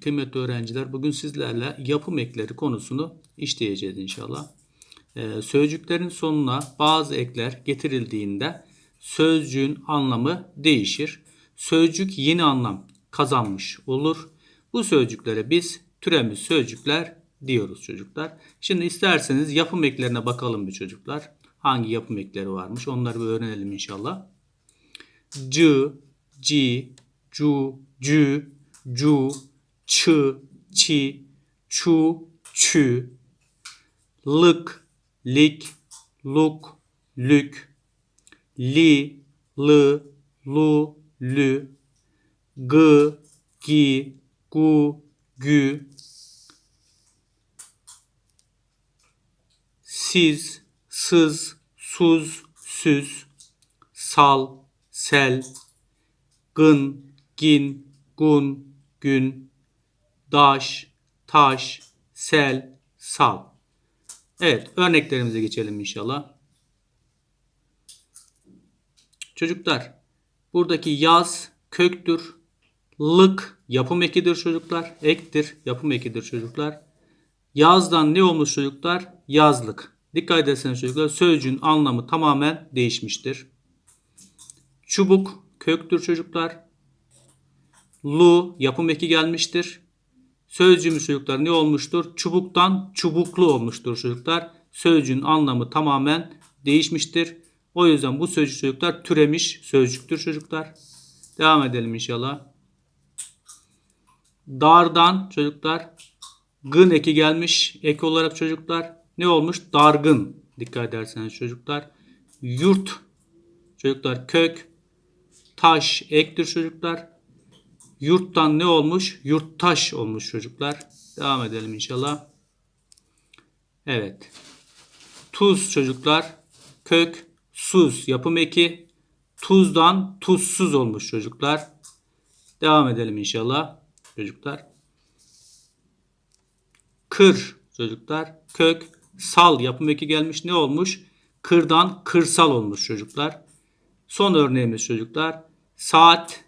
Kıymetli öğrenciler bugün sizlerle yapım ekleri konusunu işleyeceğiz inşallah. Ee, sözcüklerin sonuna bazı ekler getirildiğinde sözcüğün anlamı değişir. Sözcük yeni anlam kazanmış olur. Bu sözcüklere biz türemiş sözcükler diyoruz çocuklar. Şimdi isterseniz yapım eklerine bakalım bir çocuklar. Hangi yapım ekleri varmış onları bir öğrenelim inşallah. C, ci, cu, cü, cu, çı, çi, çu, çü, lık, lik, luk, lük, li, lı, lu, lü, gı, gi, gu, gü, siz, sız, suz, süz, sal, sel, gın, gin, gun, gün, daş, taş, sel, sal. Evet örneklerimize geçelim inşallah. Çocuklar buradaki yaz köktür. Lık yapım ekidir çocuklar. Ektir yapım ekidir çocuklar. Yazdan ne olmuş çocuklar? Yazlık. Dikkat ederseniz çocuklar sözcüğün anlamı tamamen değişmiştir. Çubuk köktür çocuklar. Lu yapım eki gelmiştir. Sözcüğümüz çocuklar ne olmuştur? Çubuktan çubuklu olmuştur çocuklar. Sözcüğün anlamı tamamen değişmiştir. O yüzden bu sözcük çocuklar türemiş sözcüktür çocuklar. Devam edelim inşallah. Dardan çocuklar gın eki gelmiş ek olarak çocuklar. Ne olmuş? Dargın. Dikkat ederseniz çocuklar. Yurt çocuklar kök. Taş ektir çocuklar. Yurttan ne olmuş? Yurttaş olmuş çocuklar. Devam edelim inşallah. Evet. Tuz çocuklar. Kök. Suz. Yapım eki. Tuzdan tuzsuz olmuş çocuklar. Devam edelim inşallah. Çocuklar. Kır çocuklar. Kök. Sal. Yapım eki gelmiş. Ne olmuş? Kırdan kırsal olmuş çocuklar. Son örneğimiz çocuklar. Saat.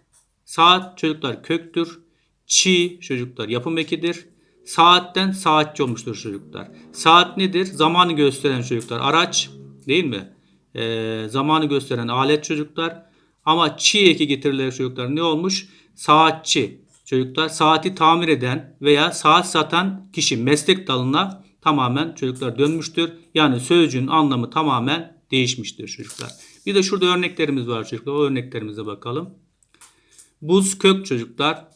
Saat çocuklar köktür. Çi çocuklar yapım ekidir. Saatten saatçi olmuştur çocuklar. Saat nedir? Zamanı gösteren çocuklar. Araç değil mi? Ee, zamanı gösteren alet çocuklar. Ama çi eki getirilen çocuklar ne olmuş? Saatçi çocuklar. Saati tamir eden veya saat satan kişi meslek dalına tamamen çocuklar dönmüştür. Yani sözcüğün anlamı tamamen değişmiştir çocuklar. Bir de şurada örneklerimiz var çocuklar. O örneklerimize bakalım. Buz kök çocuklar.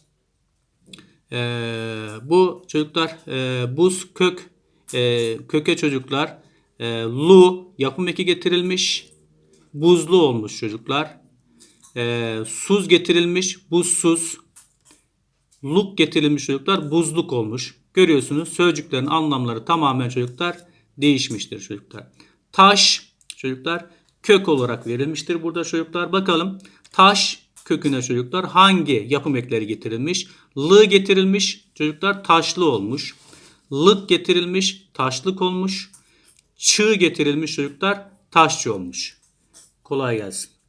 Ee, bu çocuklar e, buz kök e, köke çocuklar e, lu yapım eki getirilmiş buzlu olmuş çocuklar. E, suz getirilmiş buzsuz. Luk getirilmiş çocuklar buzluk olmuş. Görüyorsunuz sözcüklerin anlamları tamamen çocuklar değişmiştir çocuklar. Taş çocuklar kök olarak verilmiştir burada çocuklar. Bakalım taş köküne çocuklar hangi yapım ekleri getirilmiş? Lı getirilmiş çocuklar taşlı olmuş. Lık getirilmiş taşlık olmuş. Çığ getirilmiş çocuklar taşçı olmuş. Kolay gelsin.